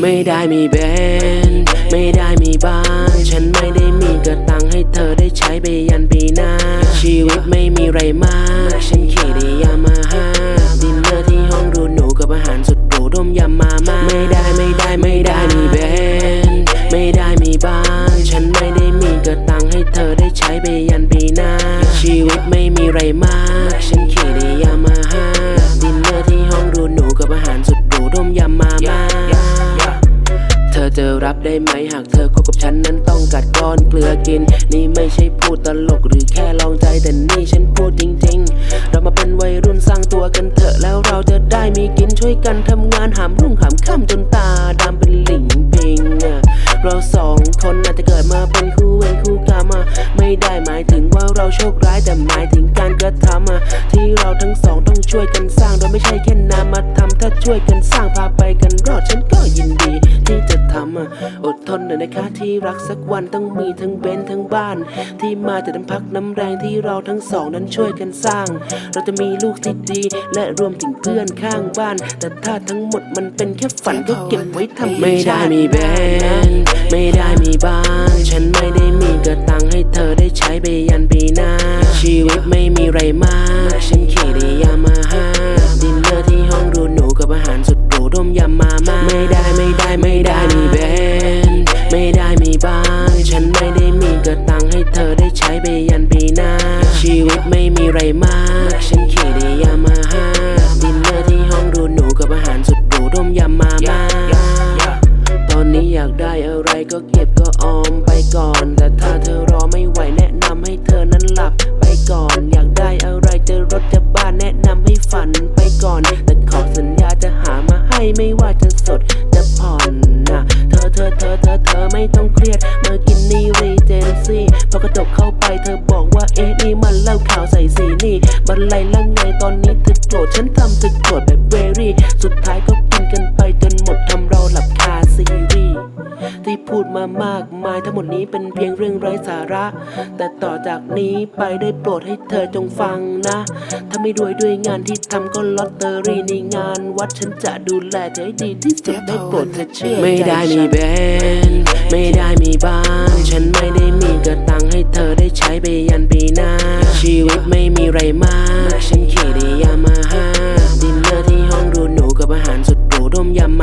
ไม่ได้มีแบรนด์ไม่ได้มีบ้าน ฉันไม่ได้มีกระตังให้เธอได้ใช้ไปยันปีหน้า ชีวิตไม่มีไรมาก ฉันขี่ได้ยามาฮ่าดินเนอร์ที่ห้องดูหนูกับอาหารสุดหรูต้มยำมาม่าไม่ได้ไม่ได้ไม่ได้มีแบรนด์ไม่ได้มีบ้าน ฉันไม่ได้มีกระตังให้เธอได้ใช้ไปยันปีหน้า ชีวิตไม่มีไรมาก เธอจะรับได้ไหมหากเธอคบกับฉันนั้นต้องกัดก้อนเกลือกิน นี่ไม่ใช่พูดตลกหรือแค่ลองใจแต่นี่ฉันพูดจริง ๆ เรามาเป็นวัยรุ่นสร้างตัวกันเถอะแล้วเราจะได้มีกินช่วยกันทำงานหามรุ่งหามค่ำจนตาดำเป็นหลิงปิงเราสองคนอาจจะเกิดมาเป็นคู่เวรคู่กรรมไม่ได้หมายถึงว่าเราโชคร้ายแต่หมายถึง มาทำถ้าช่วยกันสร้างพาไปกันรอดฉันก็ยินดี ที่จะทำอดทนหน่อยนะคะที่รักสักวันต้องมีทั้งเบนทั้งบ้าน ที่มาจากน้ำพักน้ำแรงที่เราทั้งสองนั้นช่วยกันสร้าง เราจะมีลูกที่ดี และรวมถึงเพื่อนข้างบ้าน แต่ถ้าทั้งหมดมันเป็นแค่ฝันก็เก็บไว้ทำไม่ได้มีแบนไม่ได้มีบ้าน ฉันไม่ได้มีกระตังให้เธอได้ใช้ไปยันปีหน้าชีวิตไม่มีไรมาก ได้ไม่ได้ไม่ได้มีแบรนด์ไม่ได้มีบ้าน ฉันไม่ได้มีกระตังให้เธอได้ใช้ไปยันปีหน้า ชีวิตไม่มีไรมาก ฉันขี่ได้ยามาฮ่าดินเนอร์ที่ห้องดูหนูกับอาหารสุดหรูต้มยำมาม่าตอนนี้อยากได้อะไรก็เก็บก็ออมไปก่อน แต่ถ้าเธอรอ ไม่ต้องเครียดมากินนี่รีเจนซี่พอกระดกเข้าไปเธอบอกว่าเอ๊ะนี่มันเล่าข่าวใส่สีนี่บันไลลังไงตอน ที่พูดมามากมายทั้งหมดนี้เป็นเพียงเรื่องไร้สาระ แต่ต่อจากนี้ไปได้โปรดให้เธอจงฟังนะ ถ้าไม่รวยด้วยงานที่ทำก็ลอตเตอรี่ในงาน วัดฉันจะดูแลเธอให้ดีที่สุดได้โปรดเธอเชื่อไม่ได้มีแบรนด์ไม่ได้มีบ้าน ฉันไม่ได้มีกระตังให้เธอได้ใช้ไปยันปีหน้า ชีวิตไม่มีไรมาก ฉันขี่ได้ยามาฮ่าดินเนอร์ที่ห้องดูหนูกับอาหารสุดหรูต้มยำ